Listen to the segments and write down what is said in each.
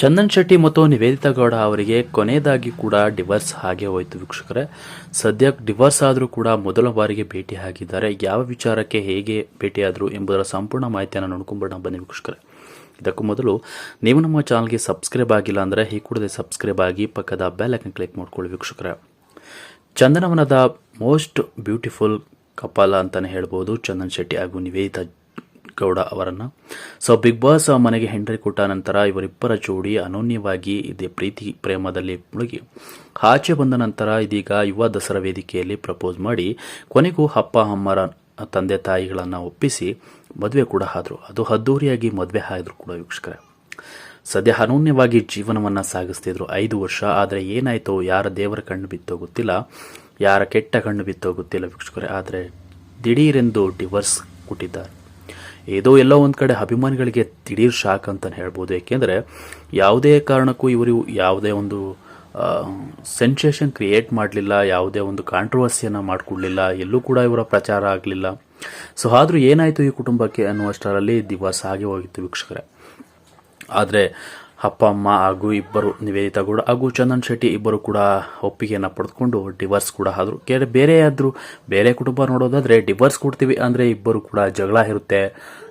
ಚಂದನ್ ಶೆಟ್ಟಿ ಮತ್ತು ನಿವೇದಿತಾ ಗೌಡ ಅವರಿಗೆ ಕೊನೆಯದಾಗಿ ಕೂಡ ಡಿವರ್ಸ್ ಹಾಗೆ ಹೋಯಿತು ವೀಕ್ಷಕರೇ. ಸದ್ಯಕ್ಕೆ ಡಿವರ್ಸ್ ಆದರೂ ಕೂಡ ಮೊದಲ ಬಾರಿಗೆ ಭೇಟಿ ಆಗಿದ್ದಾರೆ. ಯಾವ ವಿಚಾರಕ್ಕೆ ಹೇಗೆ ಭೇಟಿಯಾದರು ಎಂಬುದರ ಸಂಪೂರ್ಣ ಮಾಹಿತಿಯನ್ನು ನೋಡ್ಕೊಂಡ್ಬಿಡೋಣ ಬನ್ನಿ ವೀಕ್ಷಕರೇ. ಇದಕ್ಕೂ ಮೊದಲು ನೀವು ನಮ್ಮ ಚಾನಲ್ಗೆ ಸಬ್ಸ್ಕ್ರೈಬ್ ಆಗಿಲ್ಲ ಅಂದರೆ ಈ ಕೂಡಲೇ ಸಬ್ಸ್ಕ್ರೈಬ್ ಆಗಿ ಪಕ್ಕದ ಬೆಲ್ ಐಕನ್ ಕ್ಲಿಕ್ ಮಾಡ್ಕೊಳ್ಳಿ ವೀಕ್ಷಕರೇ. ಚಂದನವನದ ಮೋಸ್ಟ್ ಬ್ಯೂಟಿಫುಲ್ ಕಪಾಲ ಅಂತಲೇ ಹೇಳ್ಬೋದು. ಚಂದನ್ ಶೆಟ್ಟಿ ಹಾಗೂ ನಿವೇದಿತಾ ಗೌಡ ಅವರನ್ನು. ಸೊ ಬಿಗ್ ಬಾಸ್ ಮನೆಗೆ ಹೆಂಡ್ರಿ ಕೊಟ್ಟ ನಂತರ ಇವರಿಬ್ಬರ ಜೋಡಿ ಅನೋನ್ಯವಾಗಿ ಇದೆ ಪ್ರೀತಿ ಪ್ರೇಮದಲ್ಲಿ ಮುಳುಗಿ. ಆಚೆ ಬಂದ ನಂತರ ಇದೀಗ ಯುವ ದಸರಾ ವೇದಿಕೆಯಲ್ಲಿ ಪ್ರಪೋಸ್ ಮಾಡಿ ಕೊನೆಗೂ ಅಪ್ಪ ಅಮ್ಮರ ತಂದೆ, ತಾಯಿಗಳನ್ನು ಒಪ್ಪಿಸಿ ಮದುವೆ ಕೂಡ ಆದರು. ಅದು ಅದ್ದೂರಿಯಾಗಿ ಮದುವೆ ಆದರು ಕೂಡ ವೀಕ್ಷಕರೇ. ಸದ್ಯ ಅನೂನ್ಯವಾಗಿ ಜೀವನವನ್ನು ಸಾಗಿಸ್ತಿದ್ರು ಐದು ವರ್ಷ. ಆದರೆ ಏನಾಯಿತೋ, ಯಾರ ದೇವರ ಕಣ್ಣು ಬಿತ್ತೋ ಗೊತ್ತಿಲ್ಲ. ಯಾರ ಕೆಟ್ಟ ಕಣ್ಣು ಬಿತ್ತೋ ಗೊತ್ತಿಲ್ಲ ವೀಕ್ಷಕರೇ. ಆದರೆ ದಿಢೀರೆಂದು ಡಿವರ್ಸ್ ಕೊಟ್ಟಿದ್ದಾರೆ. ಏದೋ ಎಲ್ಲೋ ಒಂದು ಕಡೆ ಅಭಿಮಾನಿಗಳಿಗೆ ದಿಢೀರ್ ಶಾಕ್ ಅಂತಲೇ ಹೇಳ್ಬೋದು. ಏಕೆಂದರೆ ಯಾವುದೇ ಕಾರಣಕ್ಕೂ ಇವರು ಯಾವುದೇ ಒಂದು ಸೆನ್ಸೇಷನ್ ಕ್ರಿಯೇಟ್ ಮಾಡಲಿಲ್ಲ, ಯಾವುದೇ ಒಂದು ಕಾಂಟ್ರವರ್ಸಿಯನ್ನು ಮಾಡಿಕೊಡ್ಲಿಲ್ಲ, ಎಲ್ಲೂ ಕೂಡ ಇವರ ಪ್ರಚಾರ ಆಗಲಿಲ್ಲ. ಸೊ ಆದರೂ ಏನಾಯಿತು ಈ ಕುಟುಂಬಕ್ಕೆ ಅನ್ನುವಷ್ಟರಲ್ಲಿ ದಿವಸ ಆಗಿ ಹೋಗಿತ್ತು ವೀಕ್ಷಕರೇ. ಆದರೆ ಅಪ್ಪ, ಅಮ್ಮ ಹಾಗೂ ಇಬ್ಬರು ನಿವೇದಿತಾ ಗೌಡ ಹಾಗೂ ಚಂದನ್ ಶೆಟ್ಟಿ ಇಬ್ಬರು ಕೂಡ ಒಪ್ಪಿಗೆಯನ್ನು ಪಡೆದುಕೊಂಡು ಡಿವರ್ಸ್ ಕೂಡ ಆದರು. ಬೇರೆ ಬೇರೆ ಆದರೂ ಬೇರೆ ಕುಟುಂಬ ನೋಡೋದಾದರೆ ಡಿವರ್ಸ್ ಕೊಡ್ತೀವಿ ಅಂದರೆ ಇಬ್ಬರು ಕೂಡ ಜಗಳ ಇರುತ್ತೆ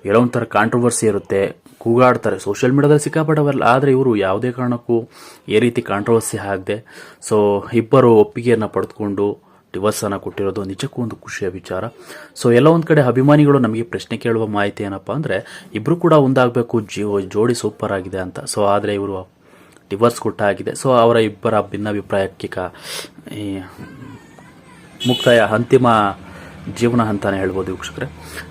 ಎಲ್ಲೋ ಒಂಥರ ಕಾಂಟ್ರವರ್ಸಿ ಇರುತ್ತೆ, ಕೂಗಾಡ್ತಾರೆ. ಸೋಷಿಯಲ್ ಮೀಡಿಯಾದಲ್ಲಿ ಸಿಕ್ಕಾಪಟ್ಟವಲ್ಲ ಆದರೆ ಇವರು ಯಾವುದೇ ಕಾರಣಕ್ಕೂ ಈ ರೀತಿ ಕಾಂಟ್ರವರ್ಸಿ ಆಗದೆ. ಸೊ ಇಬ್ಬರು ಒಪ್ಪಿಗೆಯನ್ನು ಪಡೆದುಕೊಂಡು ಡಿವೋರ್ಸ್ ಅನ್ನ ಕೊಟ್ಟಿರೋದು ನಿಜಕ್ಕೂ ಒಂದು ಖುಷಿಯ ವಿಚಾರ. ಸೊ ಎಲ್ಲ ಒಂದು ಕಡೆ ಅಭಿಮಾನಿಗಳು ನಮಗೆ ಪ್ರಶ್ನೆ ಕೇಳುವ ಮಾಹಿತಿ ಏನಪ್ಪ ಅಂದರೆ ಇಬ್ಬರು ಕೂಡ ಒಂದಾಗಬೇಕು, ಜೀವ, ಜೋಡಿ ಸೂಪರ್ ಆಗಿದೆ ಅಂತ. ಸೊ ಆದರೆ ಇವರು ಡಿವೋರ್ಸ್ ಕೊಟ್ಟಾಗಿದೆ. ಸೊ ಅವರ ಇಬ್ಬರ ಭಿನ್ನಾಭಿಪ್ರಾಯಕ್ಕೆ ಮುಕ್ತಾಯ ಅಂತಿಮ ಜೀವನ ಅಂತಾನೆ ಹೇಳ್ಬೋದು ವೀಕ್ಷಕರೇ.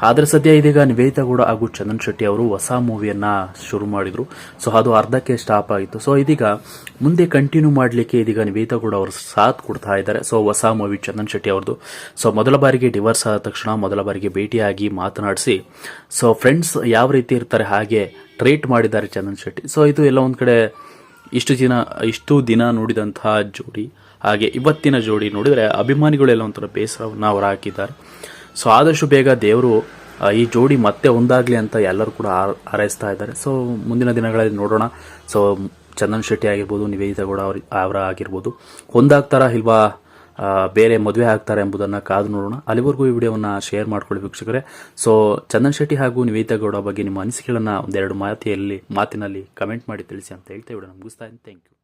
ಆದರೆ ಸದ್ಯ ಇದೀಗ ನಿವೇದಿತಾ ಗೌಡ ಹಾಗೂ ಚಂದನ್ ಶೆಟ್ಟಿ ಅವರು ಹೊಸ ಮೂವಿಯನ್ನ ಶುರು ಮಾಡಿದ್ರು. ಸೊ ಅದು ಅರ್ಧಕ್ಕೆ ಸ್ಟಾಪ್ ಆಯಿತು ಸೊ ಇದೀಗ ಮುಂದೆ ಕಂಟಿನ್ಯೂ ಮಾಡಲಿಕ್ಕೆ ಇದೀಗ ನಿವೇದಿತಾ ಗೌಡ ಅವರು ಸಾಥ್ ಕೊಡ್ತಾ ಇದ್ದಾರೆ. ಸೊ ಹೊಸ ಮೂವಿ ಚಂದನ್ ಶೆಟ್ಟಿ ಅವ್ರದ್ದು. ಸೊ ಮೊದಲ ಬಾರಿಗೆ ಡಿವರ್ಸ್ ಆದ ತಕ್ಷಣ ಮೊದಲ ಬಾರಿಗೆ ಭೇಟಿಯಾಗಿ ಮಾತನಾಡಿಸಿ. ಸೊ ಫ್ರೆಂಡ್ಸ್ ಯಾವ ರೀತಿ ಇರ್ತಾರೆ ಹಾಗೆ ಟ್ರೀಟ್ ಮಾಡಿದ್ದಾರೆ ಚಂದನ್ ಶೆಟ್ಟಿ. ಸೊ ಇದು ಎಲ್ಲ ಒಂದು ಕಡೆ ಇಷ್ಟು ದಿನ ಇಷ್ಟು ದಿನ ನೋಡಿದಂತಹ ಜೋಡಿ, ಹಾಗೆ ಇವತ್ತಿನ ಜೋಡಿ ನೋಡಿದರೆ ಅಭಿಮಾನಿಗಳೆಲ್ಲ ಒಂಥರ ಬೇಸರವನ್ನು ಅವರು ಹಾಕಿದ್ದಾರೆ. ಸೊ ಆದಷ್ಟು ಬೇಗ ದೇವರು ಈ ಜೋಡಿ ಮತ್ತೆ ಒಂದಾಗಲಿ ಅಂತ ಎಲ್ಲರೂ ಕೂಡ ಹಾರ್- ಹಾರೈಸ್ತಾ ಇದ್ದಾರೆ. ಸೊ ಮುಂದಿನ ದಿನಗಳಲ್ಲಿ ನೋಡೋಣ. ಸೊ ಚಂದನ್ ಶೆಟ್ಟಿ ಆಗಿರ್ಬೋದು, ನಿವೇದಿತಾ ಗೌಡ ಅವ್ರ, ಅವರ ಆಗಿರ್ಬೋದು. ಒಂದಾಗ್ತಾರಾ ಇಲ್ವಾ? ಬೇರೆ ಮದುವೆ ಆಗ್ತಾರೆ ಎಂಬುದನ್ನು ಕಾದು ನೋಡೋಣ. ಅಲ್ಲಿವರೆಗೂ ಈ ವಿಡಿಯೋವನ್ನು ಶೇರ್ ಮಾಡ್ಕೊಳ್ಳಿ ವೀಕ್ಷಕರೇ. ಸೊ ಚಂದನ್ ಶೆಟ್ಟಿ ಹಾಗೂ ನಿವೇದಿತಾ ಗೌಡ ಬಗ್ಗೆ ನಿಮ್ಮ ಅನಿಸಿಕೆಗಳನ್ನು ಒಂದೆರಡು ಮಾತಿಯಲ್ಲಿ, ಮಾತಿನಲ್ಲಿ ಕಮೆಂಟ್ ಮಾಡಿ ತಿಳಿಸಿ ಅಂತ ಹೇಳ್ತಾ ವಿಡಿಯೋ ಮುಗಿಸ್ತಾ ಇದ್ದೀನಿ. Thank you